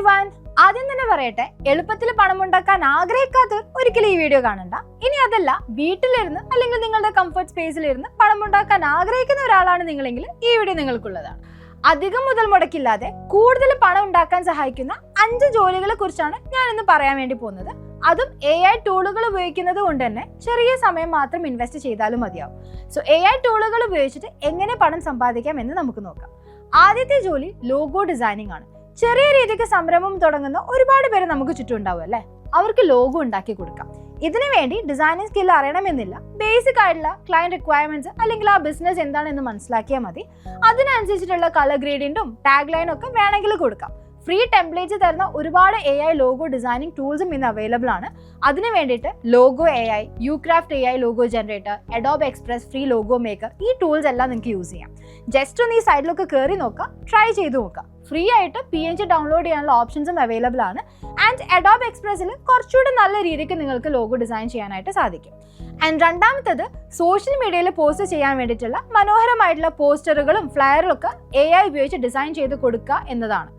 Every one ആദ്യം തന്നെ പറയട്ടെ എളുപ്പത്തിൽ പണം ഉണ്ടാക്കാൻ ആഗ്രഹിക്കാത്തവർ ഒരിക്കലും ഈ വീഡിയോ കാണണ്ട. ഇനി അതല്ല വീട്ടിലിരുന്ന് അല്ലെങ്കിൽ നിങ്ങളുടെ കംഫർട്ട് സ്പേസിലിരുന്ന് പണം ഉണ്ടാക്കാൻ ആഗ്രഹിക്കുന്ന ഒരാളാണ് നിങ്ങളെങ്കിൽ ഈ വീഡിയോ നിങ്ങൾക്കുള്ളതാണ്. അധികം മുതൽ മുടക്കില്ലാതെ കൂടുതൽ പണം ഉണ്ടാക്കാൻ സഹായിക്കുന്ന അഞ്ച് ജോലികളെ കുറിച്ചാണ് ഞാൻ ഇന്ന് പറയാൻ വേണ്ടി പോകുന്നത്. അതും എ ഐ ടൂളുകൾ ഉപയോഗിക്കുന്നത് കൊണ്ട് തന്നെ ചെറിയ സമയം മാത്രം ഇൻവെസ്റ്റ് ചെയ്താലും മതിയാവും. സോ എ ഐ ടൂളുകൾ ഉപയോഗിച്ചിട്ട് എങ്ങനെ പണം സമ്പാദിക്കാം എന്ന് നമുക്ക് നോക്കാം. ആദ്യത്തെ ജോലി ലോഗോ ഡിസൈനിങ് ആണ്. ചെറിയ രീതിക്ക് സംരംഭം തുടങ്ങുന്ന ഒരുപാട് പേര് നമുക്ക് ചുറ്റും ഉണ്ടാവും അല്ലേ? അവർക്ക് ലോഗോ ഉണ്ടാക്കി കൊടുക്കാം. ഇതിനു വേണ്ടി ഡിസൈനിങ് സ്കിൽ അറിയണമെന്നില്ല. ബേസിക് ആയിട്ടുള്ള ക്ലയന്റ് റിക്വയർമെന്റ്സ് അല്ലെങ്കിൽ ആ ബിസിനസ് എന്താണെന്ന് മനസ്സിലാക്കിയാൽ മതി. അതിനനുസരിച്ചിട്ടുള്ള കളർ ഗ്രേഡിയന്റും ടാഗ് ലൈനും ഒക്കെ വേണമെങ്കിൽ കൊടുക്കാം. ഫ്രീ ടെംപ്ലേറ്റ് തരുന്ന ഒരുപാട് എ ഐ ലോഗോ ഡിസൈനിങ് ടൂൾസും ഇന്ന് അവൈലബിൾ ആണ്. അതിന് വേണ്ടിയിട്ട് logo A I U craft A I logo generator Adobe Express free logo maker ഈ ടൂൾസ് എല്ലാം നിങ്ങൾക്ക് യൂസ് ചെയ്യാം. ജസ്റ്റ് ഒന്ന് ഈ സൈഡിലൊക്കെ കയറി നോക്കാം. ട്രൈ ചെയ്ത് നോക്കാം. ഫ്രീ ആയിട്ട് പി എൻ ജി ഡൗൺലോഡ് ചെയ്യാനുള്ള ഓപ്ഷൻസും അവൈലബിൾ ആണ്. ആൻഡ് അഡോബ് എക്സ്പ്രസിൽ കുറച്ചുകൂടി നല്ല രീതിക്ക് നിങ്ങൾക്ക് ലോഗോ ഡിസൈൻ ചെയ്യാനായിട്ട് സാധിക്കും. ആൻഡ് രണ്ടാമത്തത് സോഷ്യൽ മീഡിയയിൽ പോസ്റ്റ് ചെയ്യാൻ വേണ്ടിയിട്ടുള്ള മനോഹരമായിട്ടുള്ള പോസ്റ്ററുകളും ഫ്ലയറും ഒക്കെ എ ഐ ഉപയോഗിച്ച് ഡിസൈൻ ചെയ്ത് കൊടുക്കുക എന്നതാണ്.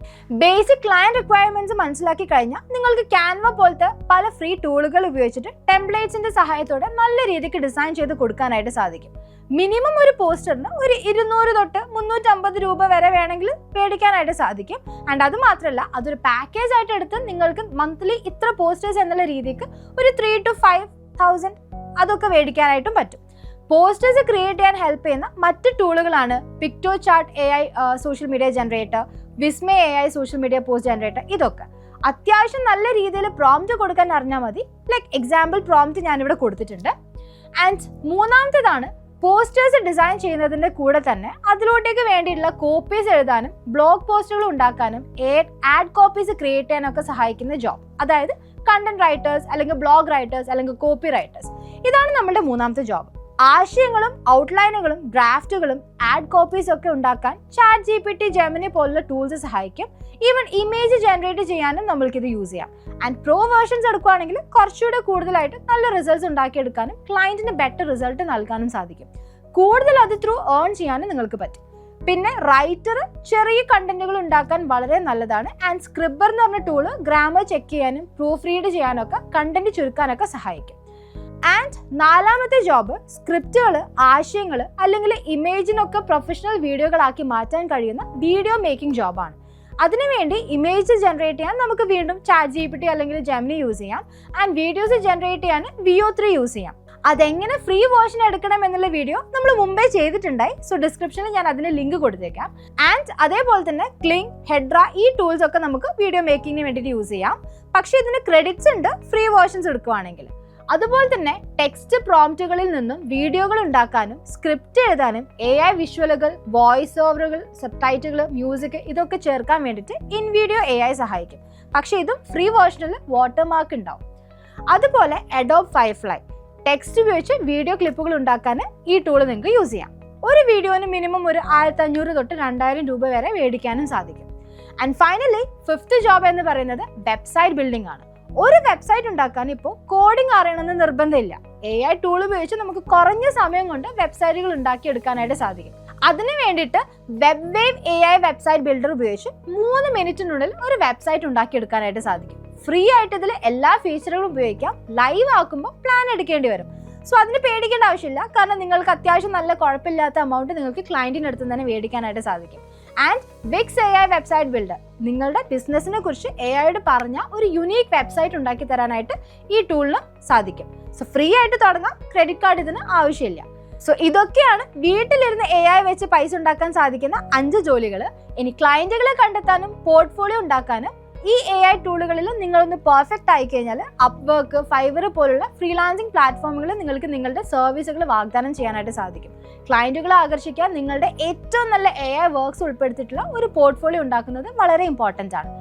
ബേസിക് ക്ലയന്റ് റിക്വയർമെന്റ്സ് മനസ്സിലാക്കി കഴിഞ്ഞാൽ നിങ്ങൾക്ക് ക്യാൻവ പോലത്തെ പല ഫ്രീ ടൂളുകൾ ഉപയോഗിച്ചിട്ട് ടെംപ്ലേറ്റ്സിന്റെ സഹായത്തോടെ നല്ല രീതിക്ക് ഡിസൈൻ ചെയ്ത് കൊടുക്കാനായിട്ട് സാധിക്കും. മിനിമം ഒരു പോസ്റ്ററിന് ഒരു ഇരുന്നൂറ് തൊട്ട് മുന്നൂറ്റമ്പത് രൂപ വരെ വേണമെങ്കിൽ മേടിക്കാനായിട്ട് സാധിക്കും. ആൻഡ് അത് മാത്രമല്ല അതൊരു പാക്കേജ് ആയിട്ട് എടുത്ത് നിങ്ങൾക്ക് മന്ത്ലി ഇത്ര പോസ്റ്റേഴ്സ് എന്നുള്ള രീതിക്ക് ഒരു ത്രീ ടു ഫൈവ് തൗസൻഡ് അതൊക്കെ മേടിക്കാനായിട്ടും പറ്റും. പോസ്റ്റേഴ്സ് ക്രിയേറ്റ് ചെയ്യാൻ ഹെൽപ്പ് ചെയ്യുന്ന മറ്റ് ടൂളുകളാണ് picto chart A I social media generator Vismaya A I social media post generator ഇതൊക്കെ. അത്യാവശ്യം നല്ല രീതിയിൽ പ്രോംപ്റ്റ് കൊടുക്കാൻ അറിഞ്ഞാൽ മതി. ലൈക്ക് എക്സാമ്പിൾ പ്രോംപ്റ്റ് ഞാനിവിടെ കൊടുത്തിട്ടുണ്ട്. ആൻഡ് മൂന്നാമത്തേതാണ് പോസ്റ്റേഴ്സ് ഡിസൈൻ ചെയ്യുന്നതിന്റെ കൂടെ തന്നെ അതിലോട്ടേക്ക് വേണ്ടിയിട്ടുള്ള കോപ്പീസ് എഴുതാനും ബ്ലോഗ് പോസ്റ്റുകൾ ഉണ്ടാക്കാനും ആഡ് കോപ്പീസ് ക്രിയേറ്റ് ചെയ്യാനൊക്കെ സഹായിക്കുന്ന ജോബ് അതായത് കണ്ടന്റ് റൈറ്റേഴ്സ് അല്ലെങ്കിൽ ബ്ലോഗ് റൈറ്റേഴ്സ് അല്ലെങ്കിൽ കോപ്പി റൈറ്റേഴ്സ് ഇതാണ് നമ്മുടെ മൂന്നാമത്തെ ജോബ് ആശയങ്ങളും ഔട്ട്ലൈനുകളും ഡ്രാഫ്റ്റുകളും ആഡ് കോപ്പീസ് ഒക്കെ ഉണ്ടാക്കാൻ chat G P T Gemini പോലുള്ള ടൂൾസ് സഹായിക്കും. ഈവൻ ഇമേജ് ജനറേറ്റ് ചെയ്യാനും നമ്മൾക്കിത് യൂസ് ചെയ്യാം. ആൻഡ് പ്രോ വേർഷൻസ് എടുക്കുകയാണെങ്കിൽ കുറച്ചുകൂടെ കൂടുതലായിട്ട് നല്ല റിസൾട്ട്സ് ഉണ്ടാക്കിയെടുക്കാനും ക്ലയന്റിന് ബെറ്റർ റിസൾട്ട് നൽകാനും സാധിക്കും. കൂടുതൽ അത് ത്രൂ ഏൺ ചെയ്യാനും നിങ്ങൾക്ക് പറ്റും. പിന്നെ റൈറ്റർ ചെറിയ കണ്ടന്റുകൾ ഉണ്ടാക്കാൻ വളരെ നല്ലതാണ്. ആൻഡ് സ്ക്രിബർ എന്ന് പറഞ്ഞ ടൂൾ ഗ്രാമർ ചെക്ക് ചെയ്യാനും പ്രൂഫ് റീഡ് ചെയ്യാനൊക്കെ കണ്ടന്റ് ചുരുക്കാനൊക്കെ സഹായിക്കും. ആൻഡ് നാലാമത്തെ ജോബ് സ്ക്രിപ്റ്റുകൾ ആശയങ്ങൾ അല്ലെങ്കിൽ ഇമേജിനൊക്കെ പ്രൊഫഷണൽ വീഡിയോകളാക്കി മാറ്റാൻ കഴിയുന്ന വീഡിയോ മേക്കിംഗ് ജോബാണ് അതിനുവേണ്ടി ഇമേജ് ജനറേറ്റ് ചെയ്യാൻ നമുക്ക് വീണ്ടും ചാറ്റ് ജി പി ടി അല്ലെങ്കിൽ ജെമിനി യൂസ് ചെയ്യാം. ആൻഡ് വീഡിയോസ് ജനറേറ്റ് ചെയ്യാൻ വിയോ ത്രീ യൂസ് ചെയ്യാം. അതെങ്ങനെ ഫ്രീ വേർഷൻ എടുക്കണം എന്നുള്ള വീഡിയോ നമ്മൾ മുമ്പേ ചെയ്തിട്ടുണ്ടായി. സോ ഡിസ്ക്രിപ്ഷനിൽ ഞാൻ അതിന് ലിങ്ക് കൊടുത്തേക്കാം. ആൻഡ് അതേപോലെ തന്നെ ക്ലിങ് ഹെഡ്ര ഈ ടൂൾസ് ഒക്കെ നമുക്ക് വീഡിയോ മേക്കിങ്ങിന് വേണ്ടിയിട്ട് യൂസ് ചെയ്യാം. പക്ഷേ ഇതിന് ക്രെഡിറ്റ്സ് ഉണ്ട് ഫ്രീ വേർഷൻസ് എടുക്കുവാണെങ്കിൽ. അതുപോലെ തന്നെ ടെക്സ്റ്റ് പ്രോംപ്റ്റുകളിൽ നിന്നും വീഡിയോകൾ ഉണ്ടാക്കാനും സ്ക്രിപ്റ്റ് എഴുതാനും എ ഐ വിഷ്വലുകൾ വോയിസ് ഓവറുകൾ സബ്ടൈറ്റുകൾ മ്യൂസിക് ഇതൊക്കെ ചേർക്കാൻ വേണ്ടിയിട്ട് ഇൻ വീഡിയോ എ ഐ സഹായിക്കും. പക്ഷേ ഇതും ഫ്രീ വേർഷനിൽ വാട്ടർമാർക്ക് ഉണ്ടാവും. അതുപോലെ അഡോബ് ഫൈഫ്ലൈ ടെക്സ്റ്റ് ഉപയോഗിച്ച് വീഡിയോ ക്ലിപ്പുകൾ ഉണ്ടാക്കാൻ ഈ ടൂൾ നിങ്ങൾക്ക് യൂസ് ചെയ്യാം. ഒരു വീഡിയോന് മിനിമം ഒരു ആയിരത്തി അഞ്ഞൂറ് തൊട്ട് രണ്ടായിരം രൂപ വരെ മേടിക്കാനും സാധിക്കും. ആൻഡ് ഫൈനലി ഫിഫ്ത്ത് ജോബ് എന്ന് പറയുന്നത് വെബ്സൈറ്റ് ബിൽഡിംഗ് ആണ്. ഒരു വെബ്സൈറ്റ് ഉണ്ടാക്കാൻ ഇപ്പോൾ കോഡിംഗ് അറിയണമെന്ന് നിർബന്ധമില്ല. എ ഐ ടൂൾ ഉപയോഗിച്ച് നമുക്ക് കുറഞ്ഞ സമയം കൊണ്ട് വെബ്സൈറ്റുകൾ ഉണ്ടാക്കി എടുക്കാനായിട്ട് സാധിക്കും. അതിന് വേണ്ടിയിട്ട് web wave A I website builder ഉപയോഗിച്ച് മൂന്ന് മിനിറ്റിനുള്ളിൽ ഒരു വെബ്സൈറ്റ് ഉണ്ടാക്കി എടുക്കാനായിട്ട് സാധിക്കും. ഫ്രീ ആയിട്ട് ഇതിൽ എല്ലാ ഫീച്ചറുകളും ഉപയോഗിക്കാം. ലൈവ് ആക്കുമ്പോൾ പ്ലാൻ എടുക്കേണ്ടി വരും. സോ അതിന് പേടിക്കേണ്ട ആവശ്യമില്ല. കാരണം നിങ്ങൾക്ക് അത്യാവശ്യം നല്ല കുഴപ്പമില്ലാത്ത എമൗണ്ട് നിങ്ങൾക്ക് ക്ലയന്റിന്റെ അടുത്ത് തന്നെ മേടിക്കാനായിട്ട് സാധിക്കും. And Wix A I website builder നിങ്ങളുടെ ബിസിനസ്സിനെ കുറിച്ച് എ ഐയോട് പറഞ്ഞ ഒരു യുണീക്ക് വെബ്സൈറ്റ് ഉണ്ടാക്കി തരാനായിട്ട് ഈ ടൂളിന് സാധിക്കും. സോ ഫ്രീ ആയിട്ട് തുടങ്ങാം. ക്രെഡിറ്റ് കാർഡ് ഇതിന് ആവശ്യമില്ല. സോ ഇതൊക്കെയാണ് വീട്ടിലിരുന്ന് എ ഐ വെച്ച് പൈസ ഉണ്ടാക്കാൻ സാധിക്കുന്ന അഞ്ച് ജോലികൾ ഇനി ക്ലയന്റുകളെ കണ്ടെത്താനും പോർട്ട്ഫോളിയോ ഉണ്ടാക്കാനും ഈ എ ഐ ടൂളുകളിൽ നിങ്ങളൊന്ന് പെർഫെക്റ്റ് ആയി കഴിഞ്ഞാൽ അപ്വർക്ക് ഫൈവർ പോലുള്ള ഫ്രീലാൻസിങ് പ്ലാറ്റ്ഫോമുകളിൽ നിങ്ങൾക്ക് നിങ്ങളുടെ സർവീസുകൾ വാഗ്ദാനം ചെയ്യാനായിട്ട് സാധിക്കും. ക്ലയന്റുകളെ ആകർഷിക്കാൻ നിങ്ങളുടെ ഏറ്റവും നല്ല എ ഐ വർക്ക്സ് ഉൾപ്പെടുത്തിയിട്ടുള്ള ഒരു പോർട്ട്ഫോളിയോ ഉണ്ടാക്കുന്നത് വളരെ ഇമ്പോർട്ടന്റ് ആണ്.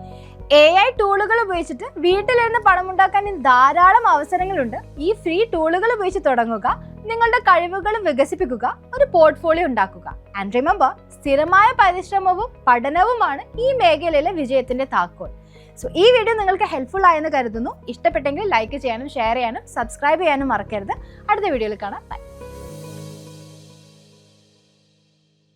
എ ഐ ടൂളുകൾ ഉപയോഗിച്ചിട്ട് വീട്ടിലിരുന്ന് പണമുണ്ടാക്കാൻ ധാരാളം അവസരങ്ങളുണ്ട്. ഈ ഫ്രീ ടൂളുകൾ ഉപയോഗിച്ച് തുടങ്ങുക നിങ്ങളുടെ കഴിവുകൾ വികസിപ്പിക്കുക ഒരു പോർട്ട്ഫോളിയോ ഉണ്ടാക്കുക. ആൻഡ് റിമെമ്പർ സ്ഥിരമായ പരിശ്രമവും പഠനവുമാണ് ഈ മേഖലയിലെ വിജയത്തിന്റെ താക്കോൽ. സോ ഈ വീഡിയോ നിങ്ങൾക്ക് ഹെൽപ്ഫുൾ ആയെന്ന് കരുതുന്നു. ഇഷ്ടപ്പെട്ടെങ്കിൽ ലൈക്ക് ചെയ്യാനും ഷെയർ ചെയ്യാനും സബ്സ്ക്രൈബ് ചെയ്യാനും മറക്കരുത്. അടുത്ത വീഡിയോയിൽ കാണാം. ബൈ